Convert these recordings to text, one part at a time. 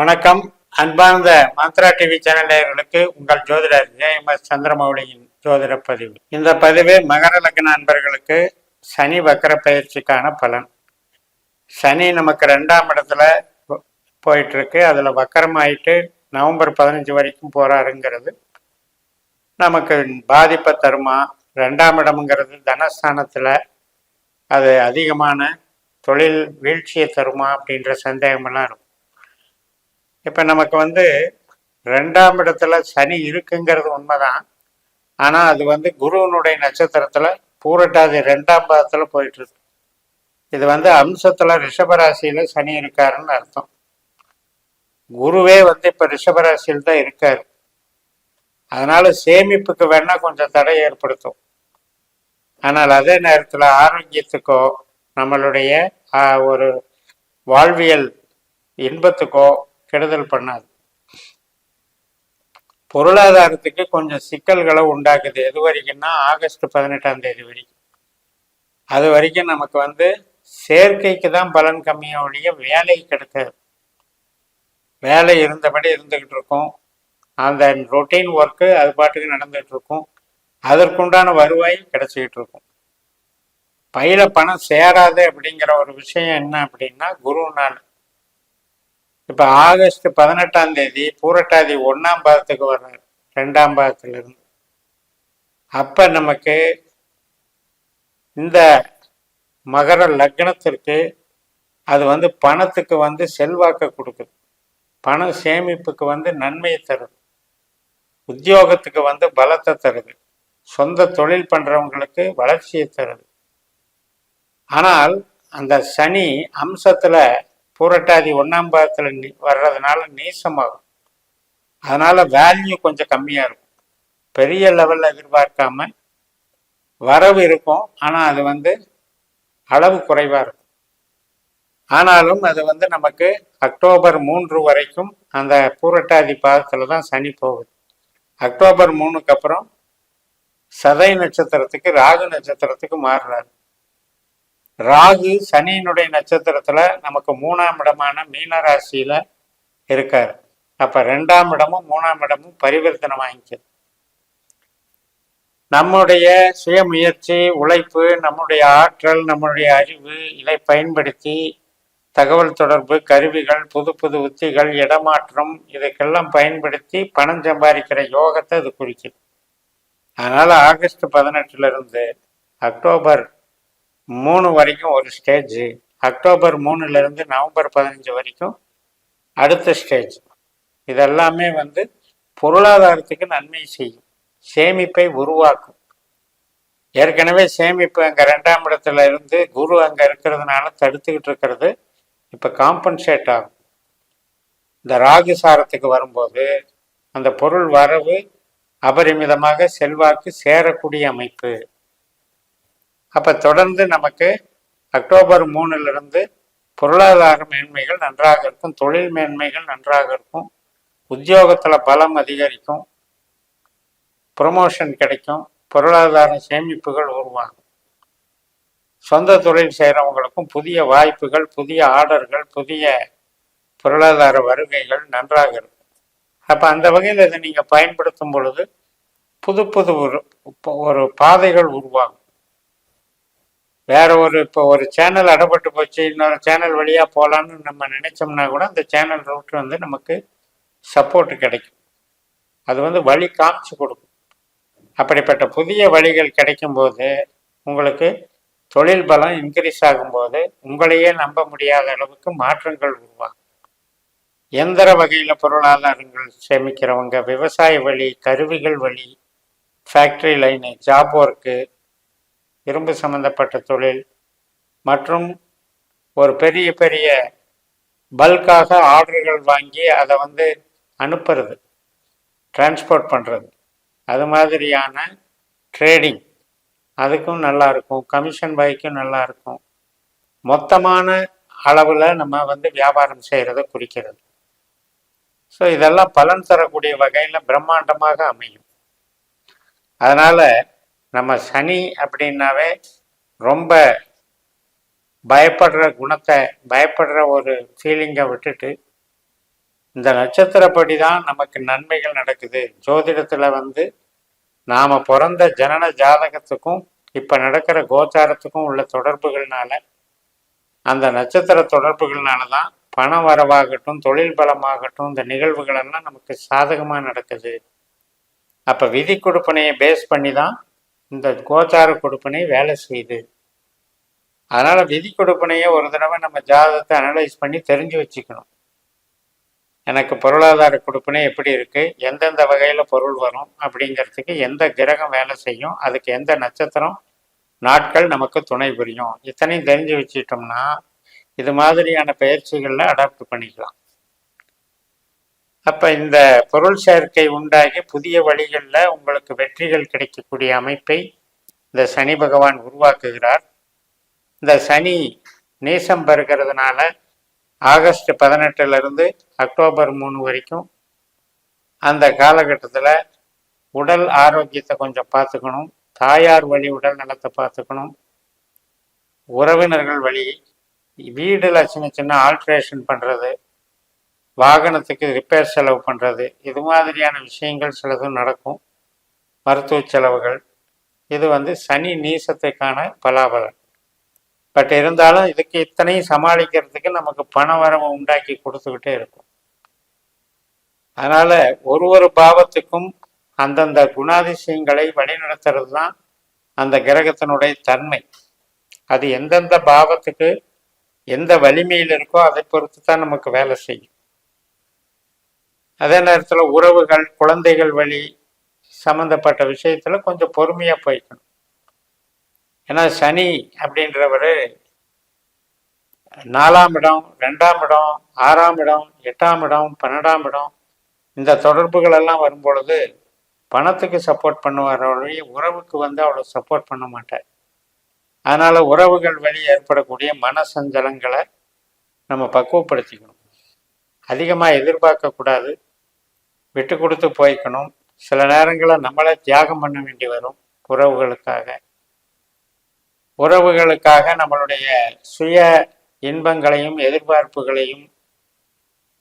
வணக்கம். அன்பார்ந்த Mantra TV channel நேயர்களுக்கு உங்கள் ஜோதிடர் ஜேஎம்எஸ் சந்திரமௌலியின் ஜோதிட பதிவு. இந்த பதிவு மகர லக்ன அன்பர்களுக்கு சனி வக்கர பயிற்சிக்கான பலன். சனி நமக்கு ரெண்டாம் இடத்துல போயிட்டு இருக்கு அதில் வக்கரமாயிட்டு நவம்பர் பதினஞ்சு வரைக்கும் போறாருங்கிறது நமக்கு பாதிப்பை தருமா? ரெண்டாம் இடம்ங்கிறது தனஸ்தானத்தில் அது அதிகமான தொழில் வீழ்ச்சியை தருமா அப்படின்ற சந்தேகமெல்லாம் இருக்கும். இப்போ நமக்கு வந்து ரெண்டாம் இடத்துல சனி இருக்குங்கிறது உண்மைதான். ஆனால் அது வந்து குருவனுடைய நட்சத்திரத்தில் பூரட்டாதி ரெண்டாம் பாதத்தில் போயிட்டுருக்கு. இது வந்து அம்சத்தில் ரிஷபராசியில் சனி இருக்காருன்னு அர்த்தம். குருவே வந்து இப்போ ரிஷபராசியில் தான் இருக்கார். அதனால சேமிப்புக்கு வேணா கொஞ்சம் தடை ஏற்படுத்தும். ஆனால் அதே நேரத்தில் ஆரோக்கியத்துக்கோ நம்மளுடைய ஒரு வாழ்வியல் இன்பத்துக்கோ கெடுதல் பண்ணாது. பொருளாதாரத்துக்கு கொஞ்சம் சிக்கல்களை உண்டாக்குது. எது வரைக்கும்னா ஆகஸ்ட் பதினெட்டாம் தேதி வரைக்கும். அது வரைக்கும் நமக்கு வந்து சேர்க்கைக்கு தான் பலன் கம்மியாக ஒழிய வேலை கிடைக்காது. வேலை இருந்தபடி இருந்துகிட்டு இருக்கும். அந்த ரொட்டீன் ஒர்க்கு அது பாட்டுக்கு நடந்துகிட்டு இருக்கும். அதற்குண்டான வருவாய் கிடைச்சிக்கிட்டு இருக்கும். பையில பணம் சேராது அப்படிங்கிற ஒரு விஷயம் என்ன அப்படின்னா குருநாள் இப்ப ஆகஸ்ட் பதினெட்டாம் தேதி பூரட்டாதி ஒன்னாம் பாதத்துக்கு வர்றார். ரெண்டாம் பாதத்துல இருந்து அப்ப நமக்கு இந்த மகர லக்னத்திற்கு அது வந்து பணத்துக்கு வந்து செல்வாக்க கொடுக்குது. பண சேமிப்புக்கு வந்து நன்மையை தருது. உத்தியோகத்துக்கு வந்து பலத்தை தருது. சொந்த தொழில் பண்றவங்களுக்கு வளர்ச்சியை தருது. ஆனால் அந்த சனி அம்சத்துல பூரட்டாதி ஒன்றாம் பாகத்தில் நீ- வர்றதுனால நீசமாகும். அதனால் வேல்யூ கொஞ்சம் கம்மியாக இருக்கும். பெரிய லெவலில் எதிர்பார்க்காம வரவு இருக்கும். ஆனால் அது வந்து அளவு குறைவாக இருக்கும். ஆனாலும் அது வந்து நமக்கு அக்டோபர் மூன்று வரைக்கும் அந்த பூரட்டாதி பாதத்துல தான் சனி போகுது. அக்டோபர் மூணுக்கு அப்புறம் சதை நட்சத்திரத்துக்கு ராகு நட்சத்திரத்துக்கு மாறுறாரு. ராகு சனியினுடைய நட்சத்திரத்துல நமக்கு மூணாம் இடமான மீன ராசியில இருக்காரு. அப்ப ரெண்டாம் இடமும் மூணாம் இடமும் பரிவர்த்தனை வாங்கிக்க நம்முடைய சுயமுயற்சி உழைப்பு நம்முடைய ஆற்றல் நம்முடைய அறிவு இதை பயன்படுத்தி தகவல் தொடர்பு கருவிகள் புது புது உத்திகள் இடமாற்றம் இதுக்கெல்லாம் பயன்படுத்தி பணம் சம்பாதிக்கிற யோகத்தை இது குறிக்குது. அதனால ஆகஸ்ட் பதினெட்டுல இருந்து அக்டோபர் மூணு வரைக்கும் ஒரு ஸ்டேஜ் அக்டோபர் மூணுலேருந்து நவம்பர் பதினஞ்சு வரைக்கும் அடுத்த ஸ்டேஜ் இதெல்லாமே வந்து பொருளாதாரத்துக்கு நன்மை செய்யும். சேமிப்பை உருவாக்கும். ஏற்கனவே சேமிப்பு அங்கே ரெண்டாம் இடத்துல இருந்து குரு அங்கே இருக்கிறதுனால தடுத்துக்கிட்டு இருக்கிறது இப்போ காம்பன்சேட் ஆகும். இந்த ராகு சாரத்துக்கு வரும்போது அந்த பொருள் வரவு அபரிமிதமாக செல்வாக்கு சேரக்கூடிய அமைப்பு. அப்போ தொடர்ந்து நமக்கு அக்டோபர் மூணுலேருந்து பொருளாதார மேன்மைகள் நன்றாக இருக்கும் தொழில் மேன்மைகள் நன்றாக இருக்கும் உத்தியோகத்தில் பலம் அதிகரிக்கும் ப்ரொமோஷன் கிடைக்கும் பொருளாதார சேமிப்புகள் உருவாகும். சொந்த தொழில் செய்கிறவங்களுக்கும் புதிய வாய்ப்புகள் புதிய ஆர்டர்கள் புதிய பொருளாதார வருகைகள் நன்றாக இருக்கும். அப்போ அந்த வகையில் இதை நீங்கள் பயன்படுத்தும் பொழுது புது புது ஒரு ஒரு பாதைகள் உருவாகும். வேற ஒரு இப்போ ஒரு சேனல் அடப்பட்டு போச்சு இன்னொரு சேனல் வழியாக போகலான்னு நம்ம நினைச்சோம்னா கூட அந்த சேனல் ரூட் வந்து நமக்கு சப்போர்ட் கிடைக்கும். அது வந்து வழி காமிச்சு கொடுக்கும். அப்படிப்பட்ட புதிய வழிகள் கிடைக்கும்போது உங்களுக்கு தொழில் பலம் இன்க்ரீஸ் ஆகும்போது உங்களையே நம்ப முடியாத அளவுக்கு மாற்றங்கள் உருவாகும். எந்திர வகையில் பொருளாதாரங்கள் சேமிக்கிறவங்க விவசாய வழி கருவிகள் வழி ஃபேக்ட்ரி லைனு ஜாப் ஒர்க்கு இரும்பு சம்பந்தப்பட்ட தொழில் மற்றும் ஒரு பெரிய பெரிய பல்காக ஆர்டர்கள் வாங்கி அதை வந்து அனுப்புறது டிரான்ஸ்போர்ட் பண்ணுறது அது மாதிரியான ட்ரேடிங் அதுக்கும் நல்லா இருக்கும். கமிஷன் பைக்கும் நல்லா இருக்கும். மொத்தமான அளவில் நம்ம வந்து வியாபாரம் செய்கிறத குறிக்கிறது. ஸோ இதெல்லாம் பலன் தரக்கூடிய வகையில் பிரம்மாண்டமாக அமையும். அதனால் நம்ம சனி அப்படின்னாவே ரொம்ப பயப்படுற குணத்தை பயப்படுற ஒரு ஃபீலிங்கை விட்டுட்டு இந்த நட்சத்திரப்படி தான் நமக்கு நன்மைகள் நடக்குது. ஜோதிடத்தில் வந்து நாம் பிறந்த ஜனன ஜாதகத்துக்கும் இப்போ நடக்கிற கோச்சாரத்துக்கும் உள்ள தொடர்புகள்னால அந்த நட்சத்திர தொடர்புகள்னால தான் பண வரவாகட்டும் தொழில் பலமாகட்டும் இந்த நிகழ்வுகளெல்லாம் நமக்கு சாதகமாக நடக்குது. அப்போ விதி கொடுப்பனையை பேஸ் பண்ணி தான் இந்த கோச்சார கொடுப்பனை வேலை செய்யுது அதனால் விதி கொடுப்பனையே ஒரு தடவை நம்ம ஜாதகத்தை அனலைஸ் பண்ணி தெரிஞ்சு வச்சுக்கணும். எனக்கு பொருளாதார கொடுப்பனை எப்படி இருக்குது எந்தெந்த வகையில் பொருள் வரும்? அப்படிங்கிறதுக்கு எந்த கிரகம் வேலை செய்யும்? அதுக்கு எந்த நட்சத்திரம்? நாட்கள் நமக்கு துணை புரியும். இத்தனையும் தெரிஞ்சு வச்சுட்டோம்னா இது மாதிரியான பயிற்சிகளில் அடாப்ட் பண்ணிக்கலாம். அப்ப இந்த பொருள் சேர்க்கை உண்டாகி புதிய வழிகளில் உங்களுக்கு வெற்றிகள் கிடைக்கக்கூடிய அமைப்பை இந்த சனி பகவான் உருவாக்குகிறார். இந்த சனி நேசம் பெறுகிறதுனால ஆகஸ்ட் பதினெட்டுலேருந்து அக்டோபர் மூணு வரைக்கும் அந்த காலகட்டத்தில் உடல் ஆரோக்கியத்தை கொஞ்சம் பார்த்துக்கணும். தாயார் வழி உடல் நலத்தை பார்த்துக்கணும். உறவினர்கள் வழி வீடில் சின்ன சின்ன ஆல்ட்ரேஷன் பண்ணுறது வாகனத்துக்கு ரிப்பேர் செலவு பண்ணுறது இது மாதிரியான விஷயங்கள் சிலதும் நடக்கும். மருத்துவ செலவுகள். இது வந்து சனி நீசத்துக்கான பலாபலன். பட் இருந்தாலும் இதுக்கு இத்தனையும் சமாளிக்கிறதுக்கு நமக்கு பண வரவு உண்டாக்கி கொடுத்துக்கிட்டே இருக்கும். அதனால ஒரு ஒரு பாவத்துக்கும் அந்தந்த குணாதிசயங்களை வழிநடத்துறது தான் அந்த கிரகத்தினுடைய தன்மை. அது எந்தெந்த பாவத்துக்கு எந்த வலிமையில் இருக்கோ அதை பொறுத்து தான் நமக்கு வேலை செய்யும். அதே நேரத்தில் உறவுகள் குழந்தைகள் வழி சம்மந்தப்பட்ட விஷயத்தில் கொஞ்சம் பொறுமையாக போய்க்கணும். ஏன்னா சனி அப்படின்றவர் நாலாம் இடம் ரெண்டாம் இடம் ஆறாம் இடம் எட்டாம் இடம் பன்னெண்டாம் இடம் இந்த தொடர்புகள் எல்லாம் வரும்பொழுது பணத்துக்கு சப்போர்ட் பண்ணுவார் வழி உறவுக்கு வந்து அவ்வளோ சப்போர்ட் பண்ண மாட்டார். அதனால் உறவுகள் வழி ஏற்படக்கூடிய மன சஞ்சலங்களை நம்ம பக்குவப்படுத்திக்கணும். அதிகமாக எதிர்பார்க்கக்கூடாது. விட்டு கொடுத்து போய்க்கணும். சில நேரங்களில் நம்மளே தியாகம் பண்ண வேண்டி வரும் உறவுகளுக்காக. உறவுகளுக்காக நம்மளுடைய சுய இன்பங்களையும் எதிர்பார்ப்புகளையும்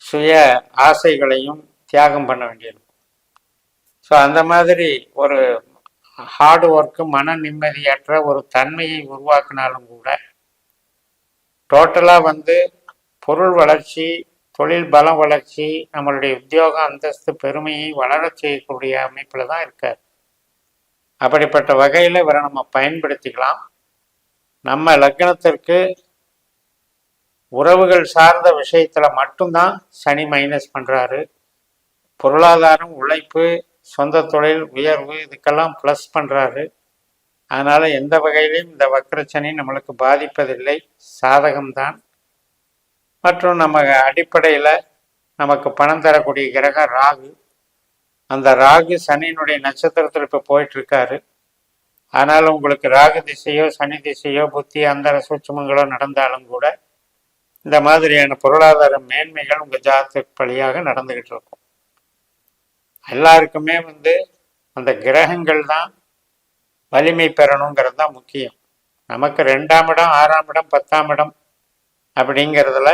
சுய ஆசைகளையும் தியாகம் பண்ண வேண்டியிருக்கும். ஸோ அந்த மாதிரி ஒரு ஹார்ட் ஒர்க்கு மன நிம்மதியற்ற ஒரு தன்மையை உருவாக்கினாலும் கூட டோட்டலாக வந்து பொருள் வளர்ச்சி தொழில் பலம் வளர்ச்சி நம்மளுடைய உத்தியோகம் அந்தஸ்து பெருமையை வளரச் செய்யக்கூடிய அமைப்பில் தான் இருக்கார். அப்படிப்பட்ட வகையில் இவரை நம்ம பயன்படுத்திக்கலாம். நம்ம லக்னத்திற்கு உறவுகள் சார்ந்த விஷயத்துல மட்டும்தான் சனி மைனஸ் பண்ணுறாரு பொருளாதாரம் உழைப்பு சொந்த தொழில் உயர்வு இதுக்கெல்லாம் ப்ளஸ் பண்ணுறாரு அதனால் எந்த வகையிலையும் இந்த வக்கரச்சனி நம்மளுக்கு பாதிப்பதில்லை. சாதகம்தான். மற்றும் நம்ம அடிப்படையில் நமக்கு பணம் தரக்கூடிய கிரகம் ராகு. அந்த ராகு சனியினுடைய நட்சத்திரத்தில் இப்போ போயிட்டுருக்காரு. அதனால் உங்களுக்கு ராகு திசையோ சனி திசையோ புத்தி அந்தர சூட்சமங்களோ நடந்தாலும் கூட இந்த மாதிரியான பொருளாதார மேன்மைகள் உங்கள் ஜாதத்துக்கு வழியாக நடந்துக்கிட்டு இருக்கும். எல்லாருக்குமே வந்து அந்த கிரகங்கள் தான் வலிமை பெறணுங்கிறது தான் முக்கியம். நமக்கு ரெண்டாம் இடம் ஆறாம் இடம் பத்தாம் இடம் அப்படிங்கிறதுல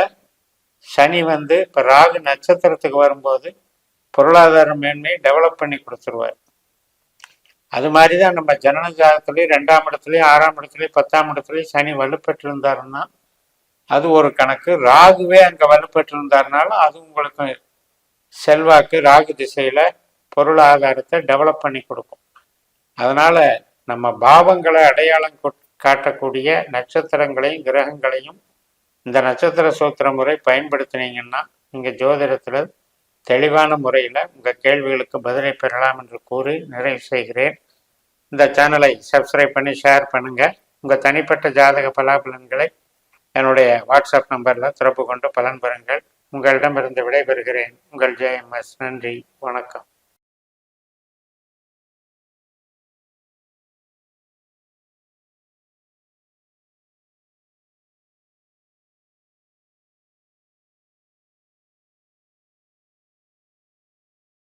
சனி வந்து இப்போ ராகு நட்சத்திரத்துக்கு வரும்போது பொருளாதார மேன்மையை டெவலப் பண்ணி கொடுத்துருவார். அது மாதிரி தான் நம்ம ஜனன ஜாதத்துலேயும் ரெண்டாம் இடத்துலையும் ஆறாம் இடத்துலையும் பத்தாம் இடத்துலையும் சனி வலுப்பெற்று இருந்தாருன்னா அது ஒரு கணக்கு. ராகுவே அங்கே வலுப்பெற்றிருந்தாருனாலும் அது உங்களுக்கு செல்வாக்கு ராகு திசையில் பொருளாதாரத்தை டெவலப் பண்ணி கொடுக்கும். அதனால் நம்ம பாவங்களை அடையாளம் காட்டக்கூடிய நட்சத்திரங்களையும் கிரகங்களையும் இந்த நட்சத்திர சூத்திர முறை பயன்படுத்தினீங்கன்னா நீங்கள் ஜோதிடத்தில் தெளிவான முறையில் உங்கள் கேள்விகளுக்கு பதிலை பெறலாம் என்று கூறி நிறைவு செய்கிறேன். இந்த சேனலை சப்ஸ்கிரைப் பண்ணி ஷேர் பண்ணுங்கள் உங்கள் தனிப்பட்ட ஜாதக பலாபலன்களை என்னுடைய வாட்ஸ்அப் நம்பரில் திறப்பு கொண்டு பலன் பெறுங்கள். உங்களிடமிருந்து விடைபெறுகிறேன். உங்கள் ஜேஎம்எஸ் நன்றி. வணக்கம்.